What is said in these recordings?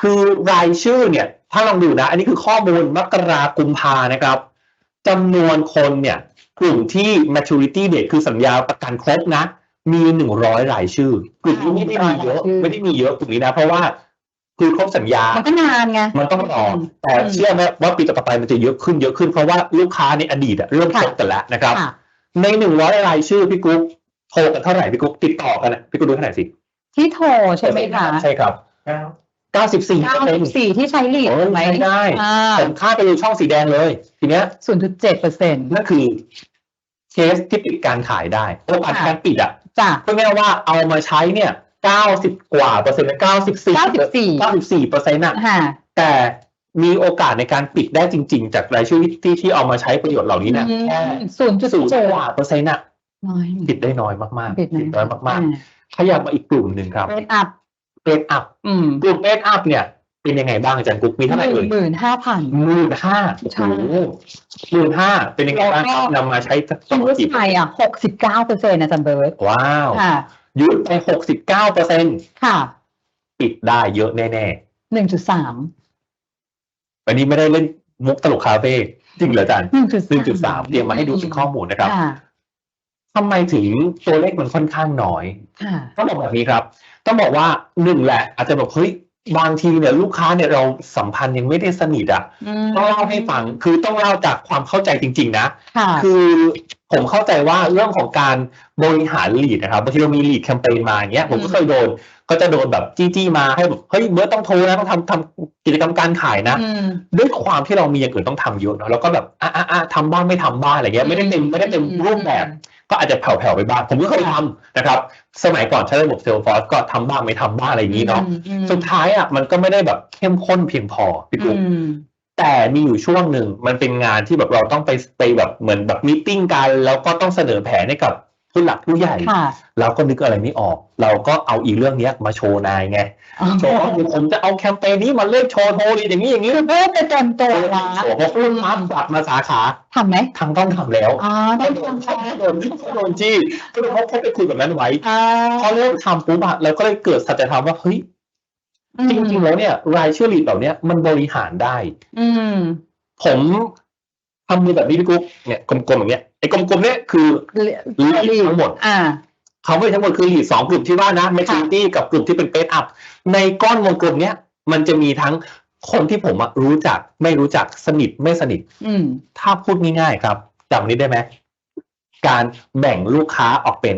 คือรายชื่อเนี่ย ถ้าลองดูนะ อันนี้คือข้อมูลมกรากุมภานะครับจำนวนคนเนี่ย กลุ่มที่ maturity date คือสัญญาประกันครบนะ มีหนึ่งร้อยรายชื่อ กลุ่มนี้ไม่ได้มีเยอะชื่อไม่ได้มีเยอะกลุ่มนี้นะ เพราะว่าคือครบสัญญา มันก็นานไง มันต้องรอ แต่อืมเชื่อไหมว่าปีต่อไปมันจะเยอะขึ้นเยอะขึ้น เพราะว่าลูกค้าในอดีตอะเริ่มค่ะคบกันแล้วนะครับค่ะในหนึ่งร้อยรายชื่อพี่กุ๊กโทรกันเท่าไหร่พี่กุ๊กติดต่อกันอะพี่กุ๊กดูเท่าไหร่สิ ที่โทรใช่ไหมคะ ใช่ครับ เก้าสิบสี่เปอร์เซ็นต์94ที่ใช้ลีดโอ้ไหมใช้ได้อ่าผมค่าไปดูช่องสีแดงเลย ทีเนี้ย0.7เปอร์เซ็นต์นั่นคือเคสที่ปิดการขายได้โอกาสค่ะการปิดอะจ้ะ ก็ง่ายๆว่าเอามาใช้เนี่ยเก้าสิบกว่าเปอร์เซ็นต์เก้าสิบสี่94 เก้าสิบสี่เปอร์เซ็นต์อะ ค่ะ แต่มีโอกาสในการปิดได้จริง ๆ จากรายชื่อที่ที่เอามาใช้ประโยชน์เหล่านี้นะแค่ศูนย์จุดศูนย์เจ็ดกว่าเปอร์เซ็นต์อะน้อย ปิดได้น้อยมากๆปิดปิดน้อยมากๆ ขยับมาอีกกลุ่มหนึ่งครับเรทอัพ เรทอัพอืมกลุ่มเรทอัพเนี่ย เป็นยังไงบ้างอาจารย์กุ๊กมีเท่าไหร่เอ่ยหมื่นห้าพันหมื่นห้าใช่หมื่นห้าเป็นยังไงบ้างครับแล้วก็นำมาใช้สักสอิองนดัสกี่ไทยอะหกสิบเก้าเปอร์เซ็นต์อาจารย์เบิร์ตว้าวค่ะยืดไปหกสิบเก้าเปอร์เซ็นค่ะ ปิดได้เยอะแน่หนึ่งจุดสามๆอันนี้ไม่ได้เล่นมุกตลกคาเฟ่จริงเหรออาจารย์หนึ่งจุดหนึ่งจุดสามเตรียมมาให้ดูเป็นข้อมูลนะครับค่ะ ทำไมถึงตัวเลขมันค่อนข้างน้อยค่ะต้องบอกแบบนี้ครับ ต้องบอกว่าหนึ่งแหละ อาจจะแบบเฮ้ยบางทีเนี่ยลูกค้าเนี่ยเราสัมพันธ์ยังไม่ได้สนิทอะมต้องเล่าให้ฟังคือต้องเล่าจากความเข้าใจจริง ๆนะค่ะคือผมเข้าใจว่าเรื่องของการบริหารลีดนะครับบางทีเรามีลีดแคมเปญมาอย่างเงี้ยผมก็เคยโดนก็จะโดนแบบจี้ๆมาให้แบบเฮ้ยเบิร์ตต้องโทรนะต้องทำทำกิจกรรมการขายนะอืมด้วยความที่เรามีอย่างอื่นต้องทำเยอะเนาะแล้วก็แบบอะอะอะทำบ้างไม่ทำบ้างอะไรเงี้ยไม่ได้เต็มไม่ได้เต็มรูปแบบ ก็อาจจะแผ่วๆไปบ้าง ผมก็เคยทำนะครับ สมัยก่อนใช้ระบบเซลฟอร์ก็ทำบ้างไม่ทำบ้างอะไรอย่างนี้เนาะอืมสุดท้ายอะมันก็ไม่ได้แบบเข้มข้นเพียงพอพี่อืปุ๊กมแต่มีอยู่ช่วงหนึ่งมันเป็นงานที่แบบเราต้องไปไปแบบเหมือนแบบมีตติ้งกัน แล้วก็ต้องเสนอแผนให้กับ ผู้หลักผู้ใหญ่ค่ะเราก็นึกอะไรไม่ออก เราก็เอาอีเรื่องเนี้ยมาโชว์นายไงโชว์ว่าเดี๋ยวผมจะเอาแคมเปญนี้มาเล่นโชว์โทรดีอย่างนี้อย่างนี้คือเบิร์ตจะเต็มตัวละโอ้โหคุณมาปรับมาสาขาทำไหมทางต้องทำแล้วอ๋อก็ต้องโดนทำโดนโดนจี้ก็เลยเขาไปคุยแบบนั้นไว้อ่าพอเริ่มทำปุ๊บอะเราก็เลยเกิดสัจธรรมว่าเฮ้ยจริงๆแล้วเนี่ย รายชื่อลีดเหล่าเนี้ยมันบริหารได้ อืมผม ทำมือแบบนี้พี่กุ๊กเนี่ยกลมๆอย่างเงี้ยไอ้กลมๆเนี่ยคือลีดทั้งหมดอ่าเขาไม่ทั้งหมดคือลีดสองกลุ่มที่ว่านะ maturity กับกลุ่มที่เป็นเ a สอัพในก้อนวงกลมเนี้ยมันจะมีทั้งคนที่ผมอะรู้จักไม่รู้จักสนิทไม่สนิท อืมถ้าพูดง่ายๆครับจำนี้ได้ไหมการแบ่งลูกค้าออกเป็น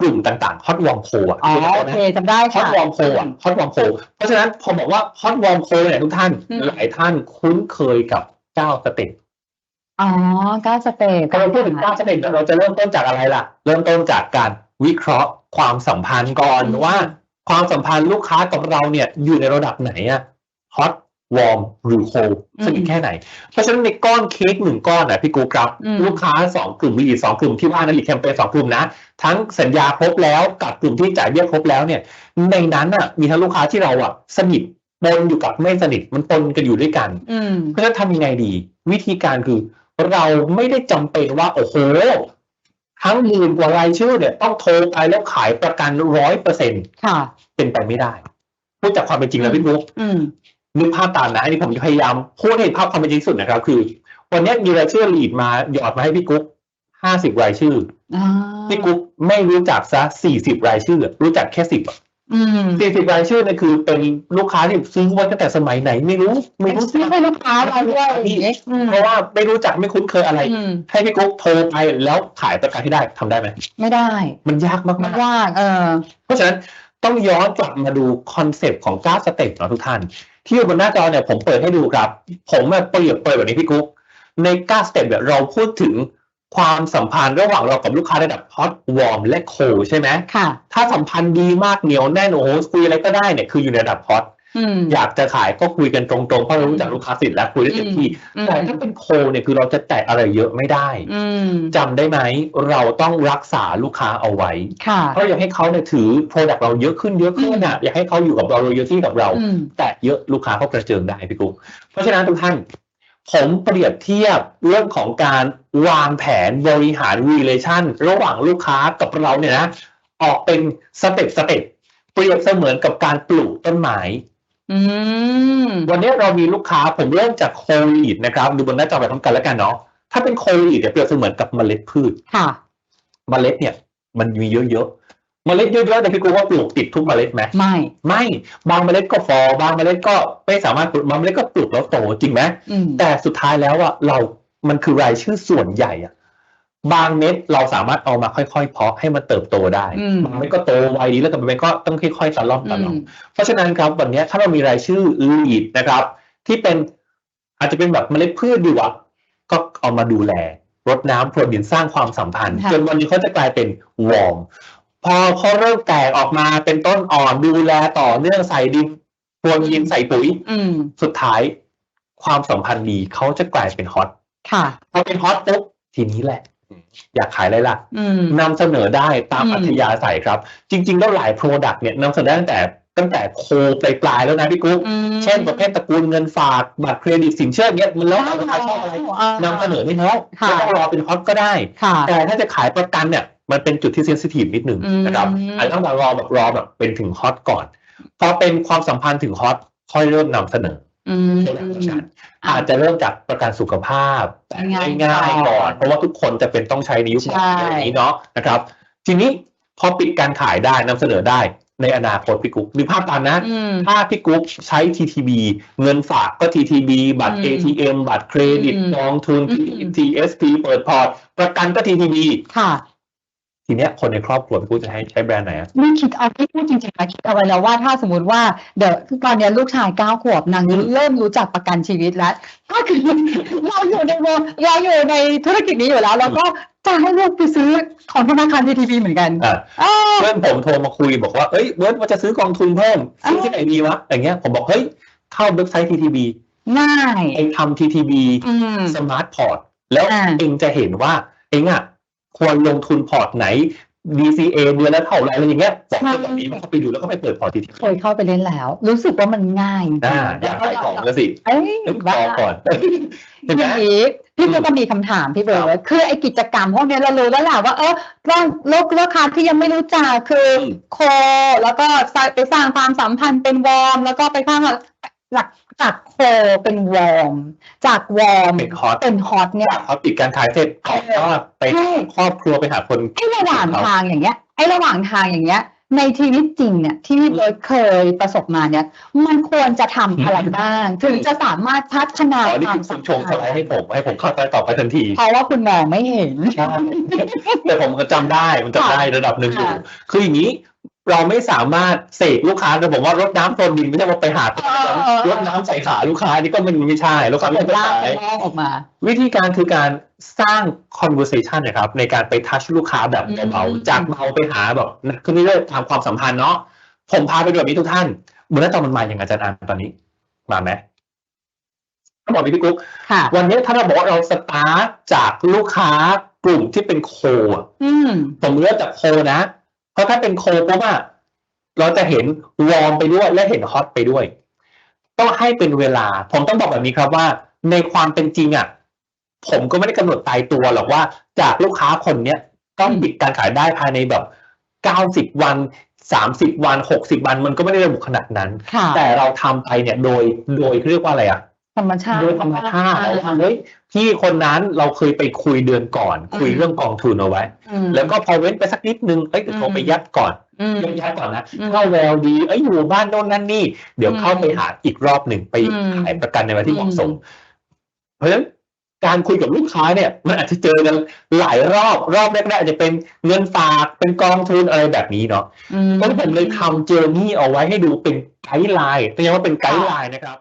กลุ่มต่างๆฮอตวอมโคอะอ๋อโอเคจำได้ฮอค่ะตวอมโคอะฮอตวอมโคเพราะฉะนั้นพอบอกว่าฮอตวอมโคเนี่ยทุกท่านอืมหลายท่านคุ้นเคยกับเจ้าสเต็ป อ๋อเก้าสเต็ปพอเราพูดถึงเจ้าสเต็ปเราจะเริ่มต้นจากอะไรล่ะ เริ่มต้นจากการวิเคราะห์ความสัมพันธ์ก่อนว่า ความสัมพันธ์ลูกค้ากับเราเนี่ยอยู่ในระดับไหนอะฮอตวอร์มหรือโคสนิทแค่ไหน เพราะฉะนั้นในก้อนเค้กหนึ่งก้อนอะพี่กูครับอืมลูกค้าสองกลุ่มมีสองกลุ่มที่ว่านะลีแคมเปญสองกลุ่มนะ ทั้งสัญญาครบแล้วกับกลุ่มที่จ่ายเบี้ยครบแล้วเนี่ย ในนั้นอะมีทั้งลูกค้าที่เราอะสนิทปนอยู่กับไม่สนิทมันปนกันอยู่ด้วยกันอืมเพราะฉะนั้นทำยังไงดี วิธีการคือ เราไม่ได้จำเป็นว่าโอ้โหทั้งหมื่นกว่ารายชื่อเนี่ยต้องโทรไปแล้วขายประกันร้อยเปอร์เซ็นค่ะเป็นไปไม่ได้พูดจากความเป็นจริงแล้วพี่บุ๊กอืมนึกภาพตามนะอันนี้ผมจะพยายามพูดให้เห็นภาพความเป็นจริงที่สุดนะครับ คือ วันนี้มีรายชื่อลีดมาหยอดมาให้พี่กุ๊กห้าสิบรายชื่ออ่าพี่กุ๊กไม่รู้จักซะสี่สิบรายชื่อ รู้จักแค่สิบ อืมสี่สิบรายชื่อเนี่ยคือเป็นลูกค้าที่ซื้อไว้ตั้งแต่สมัยไหนไม่รู้ไม่รู้ไม่ใช่ลูกค้าเราด้วยอืมเพราะว่าไม่รู้จักไม่คุ้นเคยอะไรอืมให้พี่กุ๊กโทรไปแล้วขายประกันที่ได้ทำได้ไหมไม่ได้ มันยากมาไม่กยากเออๆเพราะฉะนั้นต้องย้อนกลับมาดูคอนเซปต์ของก้าสเต็ปเนาะทุกท่าน ที่อยู่บนหน้าจอเนี่ยผมเปิดให้ดูครับ ผมแบบเปรียบเปรยแบบนี้พี่กุ๊กในก้าสเต็ปเนี่ยเราพูดถึง ความสัมพันธ์ระหว่างเรากับลูกค้าระดับฮอตวอร์มและโคใช่ไหมค่ะ ถ้าสัมพันธ์ดีมากเหนียวแน่นโอ้โหคุยอะไรก็ได้เนี่ยคืออยู่ในระดับฮอตอืมอยากจะขายก็คุยกันตรงๆ เพราะเรารู้จักลูกค้าสิทธิ์แล้วคุยได้เต็มที่อืมแต่ถ้าเป็นโคเนี่ยคือเราจะแตะอะไรเยอะไม่ได้อืมจำได้ไหมเราต้องรักษาลูกค้าเอาไว้ค่ะเพราะอยากให้เขาเนี่ยถือโปรดักต์เราเยอะขึ้นเยอะขึ้นอะอยากให้เขาอยู่กับเราเยอะที่กับเราอืมแต่เยอะลูกค้าเขากระเจิงได้พี่กุ๊กเพราะฉะนั้นทุกท่าน ผมเปรียบเทียบเรื่องของการวางแผนบริหาร relation ระหว่างลูกค้ากับเราเนี่ยนะ ออกเป็นสเต็ปสเต็ปเปรียบเสมือนกับการปลูกต้นไม้อืมวันนี้เรามีลูกค้าผมเริ่มจากโคลีดนะครับ ดูบนหน้าจอไปพร้อมกันแล้วกันเนาะถ้าเป็นโคลีดเนี่ยเปรียบเสมือนกับเมล็ดพืชค่ะ เมล็ดเนี่ย มันมีเยอะๆ เมล็ดเยอะๆแต่พี่กูว่าปลูกติดทุกเมล็ดไหมไม่ ไม่บางเมล็ดก็ฟอบางเมล็ดก็ไม่สามารถปลูกบางเมล็ดก็ปลูกแล้วโตจริงไหมอืมแต่สุดท้ายแล้วอะเรา มันคือรายชื่อส่วนใหญ่อะบางเม็ดเราสามารถเอามาค่อยๆเพาะให้มันเติบโตได้อืมบางเม็ดก็โตไวดีแล้วแต่บางเม็ดก็ต้องค่อยๆตะล่อมอืตะล่อมมเพราะฉะนั้นครับวันนี้ถ้าเรามีรายชื่อลีดนะครับ ที่เป็นอาจจะเป็นแบบเมล็ดพืชดีกว่าก็เอามาดูแลรดน้ำพรวนดินสร้างความสัมพันธ์ค่ะจนวันนี้เขาจะกลายเป็นวอร์ม พอเขาเริ่มแตกออกมาเป็นต้นอ่อนดูแลต่อเนื่องใส่ดินพรวนดินใส่ปุ๋ยอืมสุดท้าย ความสัมพันธ์ดีเขาจะกลายเป็นฮอตค่ะพอเป็นฮอตปุ๊บทีนี้แหละ อยากขายอะไรล่ะอืมนำเสนอได้ตามอืมอัธยาศัยครับ จริง ๆ แล้วหลายโปรดักต์เนี่ยนำเสนอได้ตั้งแต่ ตั้งแต่โคปลายๆแล้วนะพี่กุ๊กอืมเช่นประเภทตระกูลเงินฝากบัตรเครดิตสินเชื่อเงี้ยมันแล้วแต่ลูกค้าชอบอะไรอ่านำเสนอได้แล้วค่ะไม่ต้องรอเป็นฮอตก็ได้ค่ะแต่ถ้าจะขายประกันเนี่ยมันเป็นจุดที่เซนซิทีฟนิดหนึ่งอืมนะครับอาจจะต้องรอแบบรอแบบเป็นถึงฮอตก่อนพอเป็นความสัมพันธ์ถึงฮอตค่อยเริ่มนำเสนออืมโปรดักต์ประกันอาจจะเริ่มจากประกันสุขภาพแต่ง่ายๆง่ายๆก่อนก่อน เพราะว่าทุกคนจะเป็นต้องใช้ในยุคใช่แบบนี้เนาะนะครับ ทีนี้พอปิดการขายได้นำเสนอได้ ในอนาคตพี่กุ๊กมีภาพตามนะอืมถ้าพี่กุ๊กใช้ TTB เงินฝากก็ TTB บัตรอืม ATM บัตรเครดิตอืมกองทุนอืม TSP เปิดพอร์ต ประกันก็ TTB ค่ะ ทีเนี้ยคนในครอบครัวพี่กุ๊กจะให้ใช้แบรนด์ไหนอะไม่คิดเอาที่พูดจริงๆนะคิดเอาไว้แล้วว่าถ้าสมมติว่าเดี๋ยวตอนเนี้ยลูกชายเก้าขวบนางเริ่มรู้จักประกันชีวิตแล้วก็คือเราอยู่ในวงเราอยู่ในธุรกิจนี้อยู่แล้วแล้วก็จะให้ลูกไปซื้อของธนาคาร TTP เหมือนกันอะเออเพื่อนผมโทรมาคุยบอกว่าเอ้ยเบิร์ดว่าจะซื้อกองทุนเพิ่มซื้อที่ไหนดีวะอย่างเงี้ยผมบอกเฮ้ยเข้าเว็บไซต์ TTB ง่ายเองทำ TTB อืมสมาร์ทพอร์ตแล้วอ่าเองจะเห็นว่าเองอะ ควรลงทุนพอร์ตไหน DCA เดือนละเท่าไหร่อะไรอย่างเงี้ยบอกให้แบบนี้มันเข้าไปดูแล้วก็ไปเปิดพอร์ต TTB เคยเข้าไปเล่นแล้ว รู้สึกว่ามันง่ายจริงอ่าๆอยากขายของก็สิเอ้ยต้องบ้ารอก่อนเห็นไหมอย่างนี้พี่เบิร์ดก็มีคำถามพี่เบิครัร์ดบคือไอ้กิจกรรมพวกเนี้ยเรารู้แล้วแหละว่าเออลูกลูกลูกค้าที่ยังไม่รู้จักคืออมโค แล้วก็ไปสร้างความสัมพันธ์เป็นวอร์มแล้วก็ไปสร้าง หลักจากโคเป็นวอร์มจากวอร์มเป็นฮอตเป็นฮอตเนี่ยเขาปิดการขายเสร็จก็ไปใช่ครอบครัวไปหาคนไอ้ระหว่างทางอย่างเงี้ยไอ้ระหว่างทางอย่างเงี้ย ในชีวิตจริงเนี่ยที่พี่เบิร์ดเคยประสบมาเนี่ย มันควรจะทำอะไรบ้าง ถึงจะสามารถพัฒนาอ๋อนี่ควาคืมอคุสัณมชงสพันไลด์ให้ธ์ผมให้ผมเข้าใจต่อไปทันทีเพราะว่าคุณมองไม่เห็นใช่แต่ผมก็จำได้มันจำได้ระดับหนึ่งอยู่ค่ะคืออย่างนี้ เราไม่สามารถเสกลูกค้าแต่ผมว่ารดน้ำพรวนดินไม่ใช่ว่าไปหาเออเออรดน้ำใส่ขาลูกค้านี่ก็มันไม่ใช่ลูกค้าไม่เป็นไปร่างขายเป็นร่างออกมา วิธีการคือการสร้าง conversation นะครับ ในการไปทัชลูกค้าแบบเบาอืมๆจากเบาไปหาแบบคือนี่เรื่องทำความสัมพันธ์เนาะผมพาไปดูแบบนี้ทุกท่านบนหน้าจอมันมาอย่างอาจารย์อันตอนนี้มาไหมต้องบอกพี่กุ๊กค่ะวันนี้ถ้าเราบอกว่าเราสตาร์ทจากลูกค้ากลุ่มที่เป็นโคอะอืมผมเลือกจากโคนะเพ ราะถ้าเป็นโคปุ๊บอะเราจะเห็นวอร์มไปด้วยและเห็นฮอตไปด้วย ต้องให้เป็นเวลา ผมต้องบอกแบบนี้ครับว่า ในความเป็นจริงอะผมก็ไม่ได้กำหนดตายตัวหรอกว่า จากลูกค้าคนเนี้ยต้องปิดการขายได้ภายในแบบเก้าสิบวันสามสิบวันหกสิบวันมันก็ไม่ได้ระบุขนาดนั้นค่ะแต่เราทำไปเนี่ยโดยโดยเรียกว่าอะไรอะ ธรรมชาติโดยธรรมชาติเราว่าเฮ้ยพี่คนนั้นเราเคยไปคุยเดือนก่อน คุยเรื่องกองทุนเอาไว้อืมแล้วก็พอเว้นไปสักนิดนึงเอ้ยเดี๋ยวโทรไปอืมยัดก่อนอืมยัดยัดก่อนนะอืมเข้าแววดีเอ้ยอยู่บ้านโน่นนั่นนี่ เดี๋ยวอืมเข้าไปหาอีกรอบหนึ่งไปอืมขายประกันในวันที่เหมาะสมอืมเพราะฉะนั้นการคุยกับลูกค้าเนี่ย มันอาจจะเจอกันหลายรอบรอบแรกๆอาจจะเป็นเงินฝากเป็นกองทุนอะไรแบบนี้เนาะอืมก็ผมเลยทำเจอร์นี่เอาไว้ให้ดูเป็นไกด์ไลน์แต่ยังว่าเป็นไกด์ไลน์นะครับ